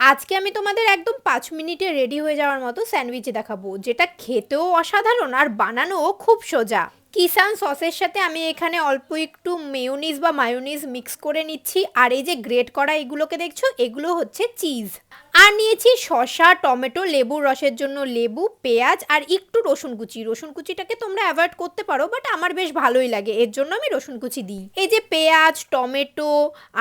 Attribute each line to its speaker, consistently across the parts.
Speaker 1: আজকে আমি তোমাদের একদম পাঁচ মিনিটে রেডি হয়ে যাওয়ার মতো স্যান্ডউইচ দেখাবো, যেটা খেতেও অসাধারণ আর বানানোও খুব সোজা। কিষান সসের সাথে আমি এখানে অল্প একটু মেয়োনিজ বা মায়োনিজ মিক্স করে নিচ্ছি। আর এই যে গ্রেট করা এগুলোকে দেখছ? এগুলো হচ্ছে চিজ আর নিয়েছি শসা, টমেটো, লেবুর রসের জন্য লেবু, পেঁয়াজ আর একটু রসুন কুচি। রসুন কুচিটাকে তোমরা অ্যাভয়েড করতে পারো বাট আমার বেশ ভালোই লাগে। এর জন্য আমি রসুন কুচি দিই। এই যে পেঁয়াজ, টমেটো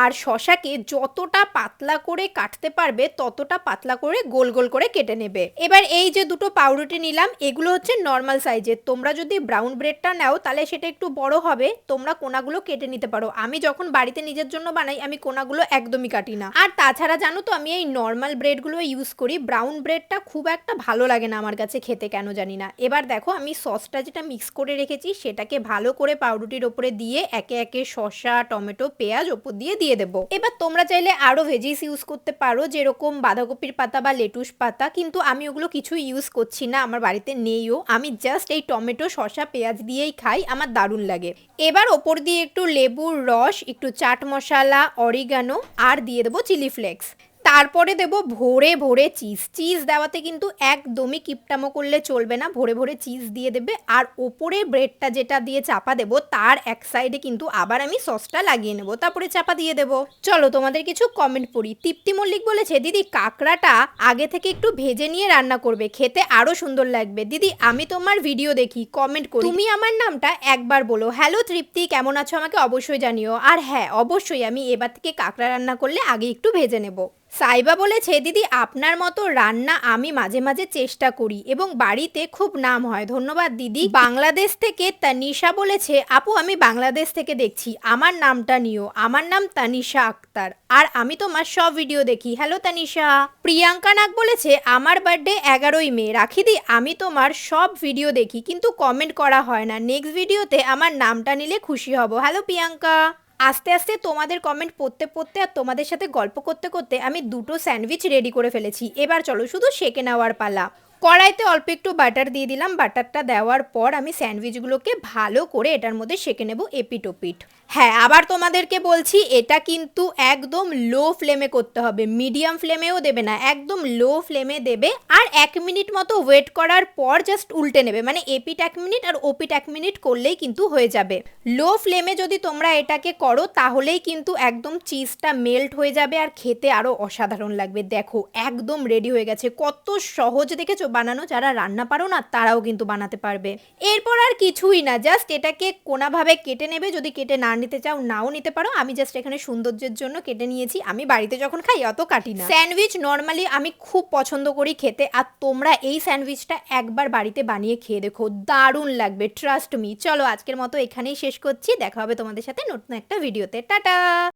Speaker 1: আর শসাকে যতটা পাতলা করে কাটতে পারবে, ততটা পাতলা করে গোল গোল করে কেটে নেবে। এবার এই যে দুটো পাউরুটি নিলাম, এগুলো হচ্ছে নর্মাল সাইজের তোমরা যদি ব্রাউন ব্রেডটা নাও, তাহলে সেটা একটু বড় হবে, তোমরা কোনাগুলো কেটে নিতে পারো। আমি যখন বাড়িতে নিজের জন্য বানাই, আমি কোনাগুলো একদমই কাটি না। আর তাছাড়া জানো তো, আমি এই নর্মাল ব্রেডগুলো ইউজ করি ব্রাউন ব্রেডটা খুব একটা ভালো লাগে না আমার কাছে খেতে, কেন জানি না। এবার দেখো, আমি সসটা যেটা মিক্স করে রেখেছি, সেটাকে ভালো করে পাউরুটির ওপরে দিয়ে একে একে শসা, টমেটো, পেঁয়াজ ওপর দিয়ে দিয়ে দেবো। এবার তোমরা চাইলে আরও ভেজিস ইউজ করতে পারো, যেরকম বাঁধাকপির পাতা বা লেটুস পাতা, কিন্তু আমি ওগুলো কিছু ইউজ করছি না, আমার বাড়িতে নেইও। আমি জাস্ট এই টমেটো, শসা, পেঁয়াজ দিয়েই খাই, আমার দারুণ লাগে। এবার ওপর দিয়ে একটু লেবুর রস, একটু চাট মশলা, অরিগানো, আর দিয়ে দেবো চিলি ফ্লেক্স। তারপরে দেব ভোরে ভোরে চিজ। চিজ দেওয়াতে কিন্তু একদমই কিপটামো করলে চলবে না, ভোরে ভোরে চিজ দিয়ে দেবে। আর ওপরে ব্রেডটা যেটা দিয়ে চাপা দেব, তার এক সাইডে কিন্তু আবার আমি সসটা লাগিয়ে নেব। তারপরে চাপা দিয়ে দেব। চলো তোমাদের কিছু কমেন্ট পড়ি। তৃপ্তি মল্লিক বলেছে, দিদি, কাঁকড়াটা আগে থেকে একটু ভেজে নিয়ে রান্না করবে, খেতে আরও সুন্দর লাগবে। দিদি, আমি তোমার ভিডিও দেখি কমেন্ট করি। তুমি আমার নামটা একবার বলো। হ্যালো তৃপ্তি, কেমন আছো আমাকে অবশ্যই জানিও। আর হ্যাঁ অবশ্যই আমি এবার থেকে কাঁকড়া রান্না করলে আগে একটু ভেজে নেব। সাইবা বলেছে, দিদি, আপনার মতো রান্না আমি মাঝে মাঝে চেষ্টা করি এবং বাড়িতে খুব নাম হয়। ধন্যবাদ, দিদি। বাংলাদেশ থেকে তানিশা বলেছে, আপু, আমি বাংলাদেশ থেকে দেখছি। আমার নামটা নিও। আমার নাম তানিশা আক্তার। আর আমি তোমার সব ভিডিও দেখি। হ্যালো, তানিশা। প্রিয়াঙ্কা নাগ বলেছে, আমার বার্থডে এগারোই মে। রাখি দি, আমি তোমার সব ভিডিও দেখি, কিন্তু কমেন্ট করা হয় না। নেক্সট ভিডিওতে আমার নামটা নিলে খুশি হব। হ্যালো, প্রিয়াঙ্কা। আস্তে আস্তে তোমাদের কমেন্ট পড়তে পড়তে আর তোমাদের সাথে গল্প করতে করতে আমি দুটো স্যান্ডউইচ রেডি করে ফেলেছি। এবার চলো শুধু সেকে নেওয়ার পালা। কড়াইতে অল্প একটু বাটার দিয়ে দিলাম। বাটারটা দেওয়ার পর আমি স্যান্ডউইচগুলোকে ভালো করে এটার মধ্যে সেকে নেব এপিটোপিট হ্যাঁ আবার তোমাদেরকে বলছি, এটা কিন্তু একদম লো ফ্লেমে করতে হবে। মিডিয়াম ফ্লেমেও দেবে না, একদম লো ফ্লেমে দেবে। আর এক মিনিট মতো ওয়েট করার পর জাস্ট উল্টে নেবে। মানে এপিট এক মিনিট আর ওপিট এক মিনিট করলেই কিন্তু হয়ে যাবে। লো ফ্লেমে যদি তোমরা এটাকে করো, তাহলেই কিন্তু একদম চিজটা মেল্ট হয়ে যাবে। আর খেতে আরও অসাধারণ লাগবে। দেখো, একদম রেডি হয়ে গেছে। কত সহজ দেখেছ? বানানো, যারা রান্না পারো না, তারাও কিন্তু বানাতে পারবে। এরপর আর কিছুই না জাস্ট এটাকে কোনাভাবে কেটে নেবে, যদি কেটে না নিতে চাও, নাও নিতে পারো। আমি জাস্ট এখানে সৌন্দর্যের জন্য কেটে নিয়েছি। আমি বাড়িতে যখন খাই, অত কাটি না। স্যান্ডউইচ নর্মালি আমি খুব পছন্দ করি খেতে, আর তোমরা এই স্যান্ডউইচটা একবার বাড়িতে বানিয়ে খেয়ে দেখো। দারুণ লাগবে ট্রাস্ট মি চলো আজকের মতো এখানেই শেষ করছি। দেখা হবে তোমাদের সাথে নতুন একটা ভিডিওতে টাটা!